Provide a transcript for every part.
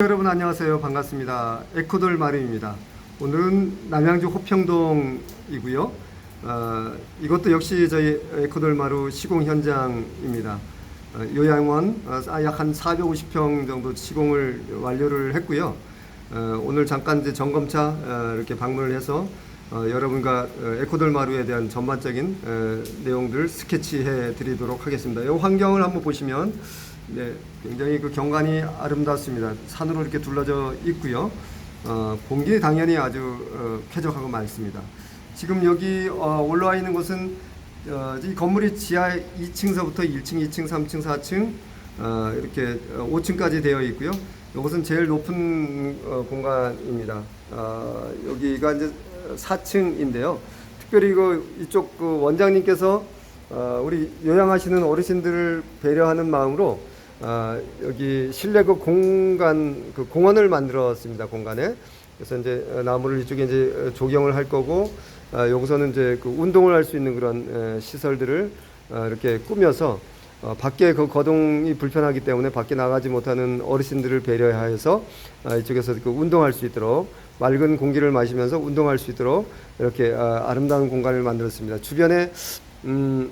여러분 안녕하세요. 반갑습니다. 에코돌 마름입니다. 오늘은 남양주 호평동이고요. 어, 이것도 역시 저희 에코돌 마루 시공 현장입니다. 어, 요양원 어, 약한 450평 정도 시공을 완료를 했고요. 어, 오늘 잠깐 이제 점검차 어, 이렇게 방문을 해서 어, 여러분과 어, 에코돌 마루에 대한 전반적인 어, 내용들 스케치해 드리도록 하겠습니다. 이 환경을 한번 보시면 네, 굉장히 그 경관이 아름답습니다. 산으로 이렇게 둘러져 있고요. 어, 공기 당연히 아주 어, 쾌적하고 맑습니다. 지금 여기 어, 올라와 있는 곳은 어, 이 건물이 지하 2층서부터 1층, 2층, 3층, 4층 어, 이렇게 5층까지 되어 있고요. 이것은 제일 높은 어, 공간입니다. 어, 여기가 이제 4층인데요. 특별히 그 이쪽 그 원장님께서 어, 우리 요양하시는 어르신들을 배려하는 마음으로 어, 여기 실내 그 공간 그 공원을 만들었습니다 공간에 그래서 이제 어, 나무를 이쪽에 이제 조경을 할 거고 어, 여기서는 이제 그 운동을 할 수 있는 그런 에, 시설들을 어, 이렇게 꾸며서 어, 밖에 그 거동이 불편하기 때문에 밖에 나가지 못하는 어르신들을 배려하여서 어, 이쪽에서 그 운동할 수 있도록 맑은 공기를 마시면서 운동할 수 있도록 이렇게 어, 아름다운 공간을 만들었습니다. 주변에 음,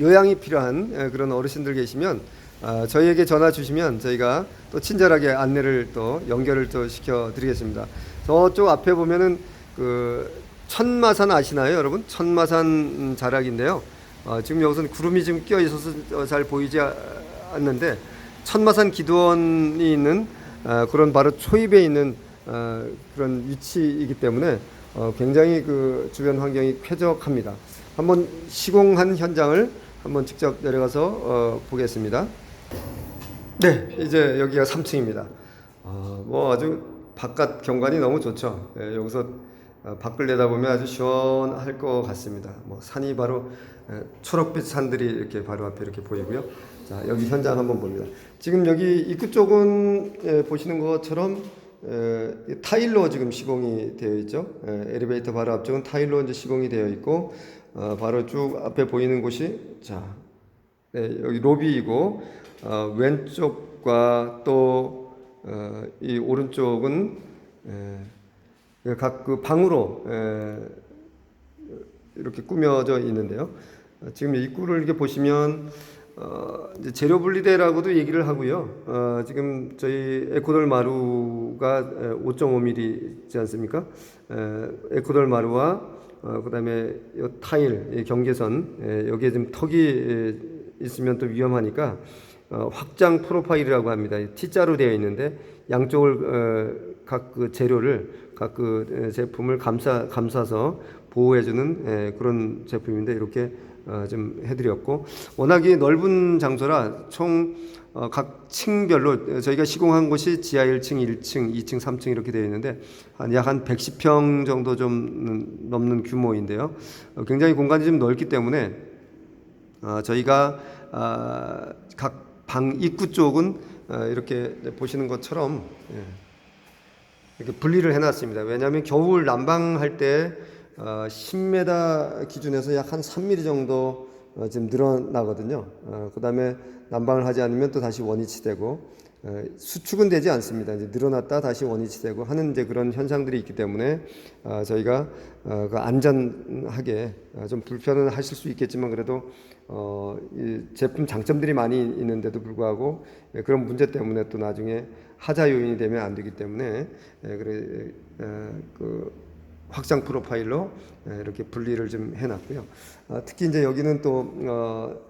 요양이 필요한 에, 그런 어르신들 계시면 아, 저희에게 전화 주시면 저희가 또 친절하게 안내를 또 연결을 또 시켜 드리겠습니다. 저쪽 앞에 보면은 그 천마산 아시나요, 여러분? 천마산 음, 자락인데요. 어, 지금 여기서는 구름이 지금 끼어 있어서 어, 잘 보이지 아- 않는데 천마산 기도원이 있는 아, 그런 바로 초입에 있는 아, 그런 위치이기 때문에 어, 굉장히 그 주변 환경이 쾌적합니다. 한번 시공한 현장을 한번 직접 내려가서 어, 보겠습니다. 네, 이제 여기가 3층입니다. 어, 뭐 아주 바깥 경관이 너무 좋죠. 예, 여기서 어, 밖을 내다보면 아주 시원할 것 같습니다. 뭐 산이 바로 예, 초록빛 산들이 이렇게 바로 앞에 이렇게 보이고요. 자, 여기 현장 한번 봅니다. 지금 여기 입구 쪽은 예, 보시는 것처럼 에, 이 타일로 지금 시공이 되어 있죠. 에, 엘리베이터 바로 앞쪽은 타일로 이제 시공이 되어 있고 어, 바로 쭉 앞에 보이는 곳이 자 네, 여기 로비이고 어, 왼쪽과 또 어, 이 오른쪽은 각 그 방으로 에, 이렇게 꾸며져 있는데요. 어, 지금 입구를 이렇게 보시면 어, 재료 분리대라고도 얘기를 하고요. 어, 지금 저희 에코돌 마루가 5.5mm 있지 않습니까? 에, 에코돌 마루와 어, 그다음에 이 타일, 이 경계선 에, 여기에 지금 턱이 에, 있으면 또 위험하니까 어, 확장 프로파일이라고 합니다. 이 T자로 되어 있는데 양쪽을 어, 각그 재료를 각 그 제품을 감싸 감싸서 보호해주는 에, 그런 제품인데 이렇게 어, 좀 해드렸고 워낙에 넓은 장소라 총 어, 각 층별로 저희가 시공한 곳이 지하 1층, 1층, 2층, 3층 이렇게 되어 있는데 한약한 110평 정도 좀 넘는 규모인데요. 어, 굉장히 공간이 좀 넓기 때문에 어, 저희가 아, 각방 입구 쪽은 어, 이렇게 보시는 것처럼 예, 이렇게 분리를 해놨습니다. 왜냐하면 겨울 난방할 때 어, 10m 기준에서 약 한 3mm 정도 어, 지금 늘어나거든요. 어, 그 다음에 난방을 하지 않으면 또 다시 원위치되고 어, 수축은 되지 않습니다. 이제 늘어났다 다시 원위치되고 하는 이제 그런 현상들이 있기 때문에 어, 저희가 어, 그 안전하게 어, 좀 불편은 하실 수 있겠지만 그래도 어, 이 제품 장점들이 많이 있는데도 불구하고 예, 그런 문제 때문에 또 나중에 하자 요인이 되면 안 되기 때문에 예, 그래 어, 그 확장 프로파일로 예, 이렇게 분리를 좀 해놨고요. 아, 특히 이제 여기는 또 어,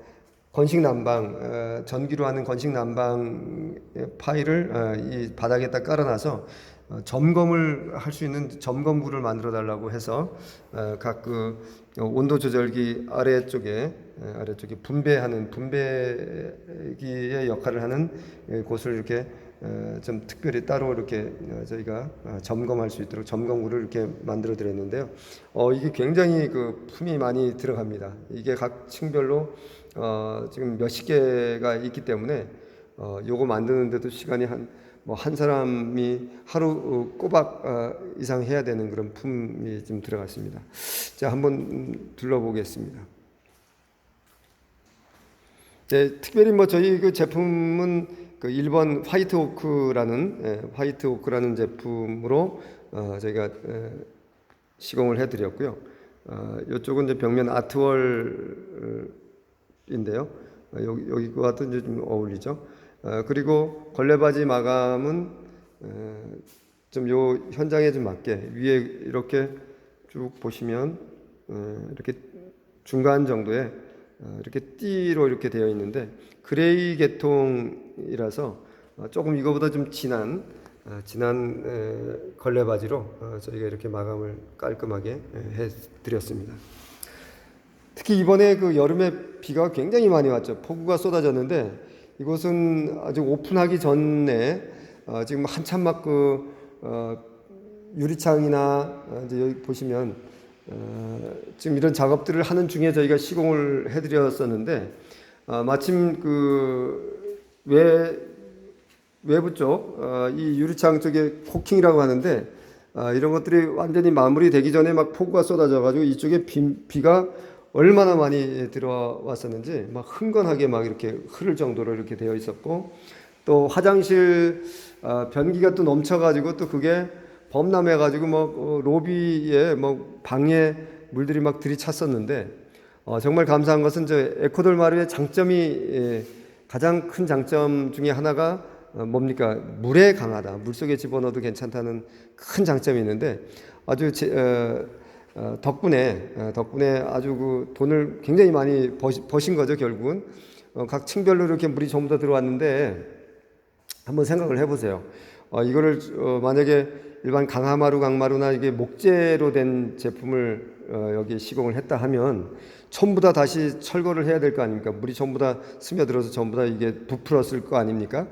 건식 난방 어, 전기로 하는 건식 난방 파일을 어, 이 바닥에다 깔아놔서 어, 점검을 할 수 있는 점검구를 만들어 달라고 해서 어, 각그 온도 조절기 아래쪽에 에, 아래쪽에 분배하는 분배기의 역할을 하는 예, 곳을 이렇게 어, 좀 특별히 따로 이렇게 어, 저희가 어, 점검할 수 있도록 점검구를 이렇게 만들어 드렸는데요. 어, 이게 굉장히 그 품이 많이 들어갑니다. 이게 각 층별로 어, 지금 몇십 개가 있기 때문에 어, 요거 만드는데도 시간이 한 뭐한 사람이 하루 어, 꼬박 어, 이상 해야 되는 그런 품이 좀 들어갔습니다. 자, 한번 음, 둘러보겠습니다. 네, 특별히 뭐 저희 그 제품은 그 1번 화이트 오크라는 예, 화이트 오크라는 제품으로 어, 저희가 에, 시공을 해드렸고요. 어, 이쪽은 이제 벽면 아트월 인데요. 어, 여기 여기와도 이제 좀 어울리죠. 어, 그리고 걸레바지 마감은 좀 요 현장에 좀 맞게 위에 이렇게 쭉 보시면 어, 이렇게 중간 정도에 어, 이렇게 띠로 이렇게 되어 있는데 그레이 계통이라서 어, 조금 이거보다 좀 진한 어, 진한 에, 걸레 바지로 어, 저희가 이렇게 마감을 깔끔하게 에, 해드렸습니다. 특히 이번에 그 여름에 비가 굉장히 많이 왔죠. 폭우가 쏟아졌는데 이곳은 아직 오픈하기 전에 어, 지금 한참 막그 어, 유리창이나 어, 이제 여기 보시면 어, 지금 이런 작업들을 하는 중에 저희가 시공을 해드렸었는데 어, 마침 그 외 외부 쪽, 어, 이 유리창 쪽에 코킹이라고 하는데 아, 이런 것들이 완전히 마무리되기 전에 막 폭우가 쏟아져가지고 이쪽에 비, 비가 얼마나 많이 들어왔었는지 막 흥건하게 막 이렇게 흐를 정도로 이렇게 되어 있었고 또 화장실 아, 변기가 또 넘쳐가지고 또 그게 범람해가지고 뭐 어, 로비에 뭐 방에 물들이 막 들이찼었는데 어, 정말 감사한 것은 저 에코돌 마루의 장점이 예, 가장 큰 장점 중에 하나가 어, 뭡니까? 물에 강하다. 물 속에 집어넣어도 괜찮다는 큰 장점이 있는데 아주 제, 어, 어, 덕분에 어, 덕분에 아주 그 돈을 굉장히 많이 버신 거죠 결국은 어, 각 층별로 이렇게 물이 전부 다 들어왔는데 한번 생각을 해보세요. 어, 이거를 어, 만약에 일반 강화마루 강마루나 이게 목재로 된 제품을 어, 여기 시공을 했다 하면 전부 다 다시 철거를 해야 될 거 아닙니까? 물이 전부 다 스며들어서 전부 다 이게 부풀었을 거 아닙니까?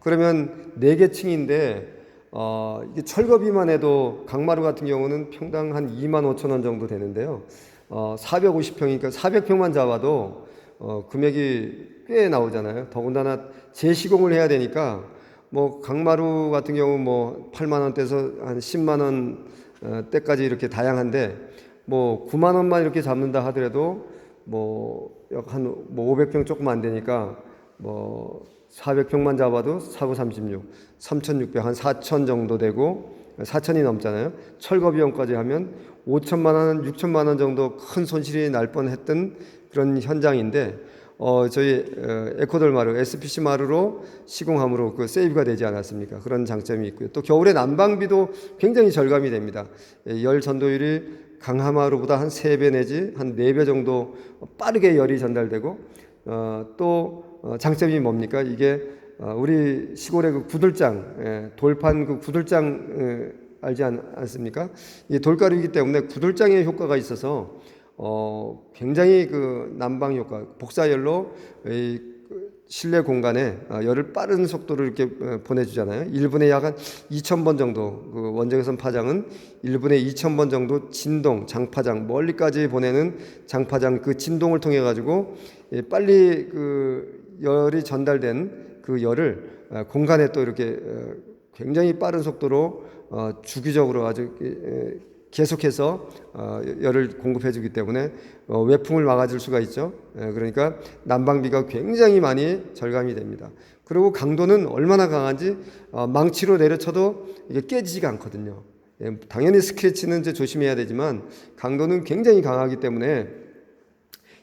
그러면 네 개 층인데 어, 이게 철거비만 해도 강마루 같은 경우는 평당 한 2만 5천 원 정도 되는데요. 어, 450평이니까 400평만 잡아도 어, 금액이 꽤 나오잖아요. 더군다나 재시공을 해야 되니까 뭐 강마루 같은 경우 뭐 8만 원대에서 한 10만 원 어, 때까지 이렇게 다양한데 뭐 9만 원만 이렇게 잡는다 하더라도 뭐한뭐 500평 조금 안 되니까 뭐 400평만 잡아도 4구 36, 3,600, 한 4천 정도 되고 4천이 넘잖아요. 철거 비용까지 하면 5천만 원, 6천만 원 정도 큰 손실이 날 뻔했던 그런 현장인데 어, 저희 어, 에코돌 마루, SPC 마루로 시공함으로 그 세이브가 되지 않았습니까? 그런 장점이 있고요. 또 겨울에 난방비도 굉장히 절감이 됩니다. 예, 열 전도율이 강하마루보다 한세배 내지 한네배 정도 빠르게 열이 전달되고 어, 또 어, 장점이 뭡니까? 이게 어, 우리 시골의 그 구들장, 예, 돌판 그 구들장 예, 알지 않, 않습니까? 이 돌가루이기 때문에 구들장의 효과가 있어서 어, 굉장히 그 난방 효과, 복사열로 이그 실내 공간에 어, 열을 빠른 속도로 이렇게 어, 보내주잖아요. 1분에 약 한 2,000번 정도, 그 원적외선 파장은 1분에 2,000번 정도 진동, 장파장, 멀리까지 보내는 장파장 그 진동을 통해 가지고 예, 빨리 그 열이 전달된 그 열을 어, 공간에 또 이렇게 어, 굉장히 빠른 속도로 어, 주기적으로 아주 예, 계속해서 어, 열을 공급해 주기 때문에 어, 외풍을 막아줄 수가 있죠. 예, 그러니까 난방비가 굉장히 많이 절감이 됩니다. 그리고 강도는 얼마나 강한지 어, 망치로 내려쳐도 이게 깨지지가 않거든요. 예, 당연히 스크래치는 이제 조심해야 되지만 강도는 굉장히 강하기 때문에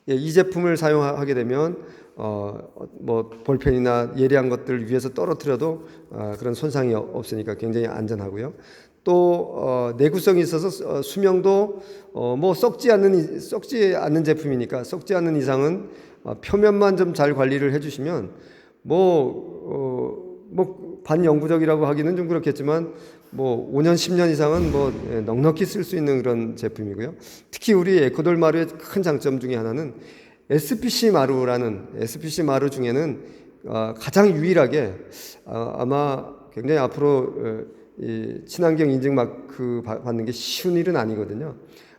예, 이 제품을 사용하게 되면 어, 뭐 볼펜이나 예리한 것들 위에서 떨어뜨려도 어, 그런 손상이 없으니까 굉장히 안전하고요. 또 어, 내구성이 있어서 어, 수명도 어, 뭐 썩지 않는 썩지 않는 제품이니까 썩지 않는 이상은 어, 표면만 좀 잘 관리를 해주시면 뭐뭐 뭐 반영구적이라고 하기는 좀 그렇겠지만 뭐 5년 10년 이상은 뭐 예, 넉넉히 쓸 수 있는 그런 제품이고요. 특히 우리 에코돌 마루의 큰 장점 중에 하나는 SPC 마루라는 SPC 마루 중에는 어, 가장 유일하게 어, 아마 굉장히 앞으로 어, 이 친환경 인증 마크 받는 게 쉬운 일은 아니거든요.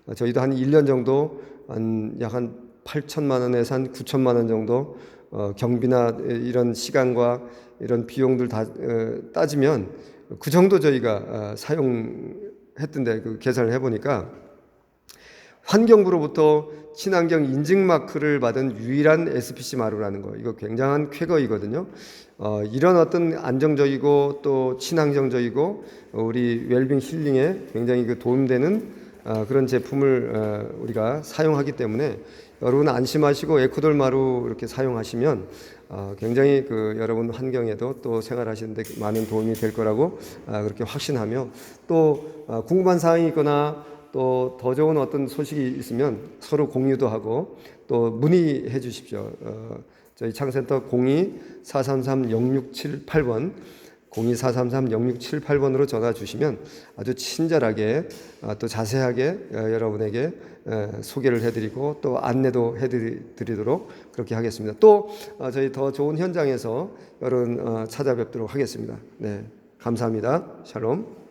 어, 저희도 한 1년 정도 한약한 8천만 원에서 한 9천만 원 정도 어, 경비나 이런 시간과 이런 비용들 다 어, 따지면 그 정도 저희가 어, 사용했던데 그 계산을 해보니까 환경부로부터 친환경 인증 마크를 받은 유일한 SPC 마루라는 거 이거 굉장한 쾌거이거든요. 어, 이런 어떤 안정적이고 또 친환경적이고 어, 우리 웰빙 힐링에 굉장히 그 도움되는 어, 그런 제품을 어, 우리가 사용하기 때문에 여러분 안심하시고 에코돌 마루 이렇게 사용하시면 어, 굉장히 그 여러분 환경에도 또 생활하시는데 많은 도움이 될 거라고 아, 그렇게 확신하며 또 어, 궁금한 사항이 있거나 또 더 좋은 어떤 소식이 있으면 서로 공유도 하고 또 문의해 주십시오. 어, 저희 창센터 02-433-0678번 02-433-0678번으로 전화 주시면 아주 친절하게 아, 또 자세하게 어, 여러분에게 어, 소개를 해드리고 또 안내도 해드리도록 그렇게 하겠습니다. 또 어, 저희 더 좋은 현장에서 여러분 어, 찾아뵙도록 하겠습니다. 네, 감사합니다. 샬롬.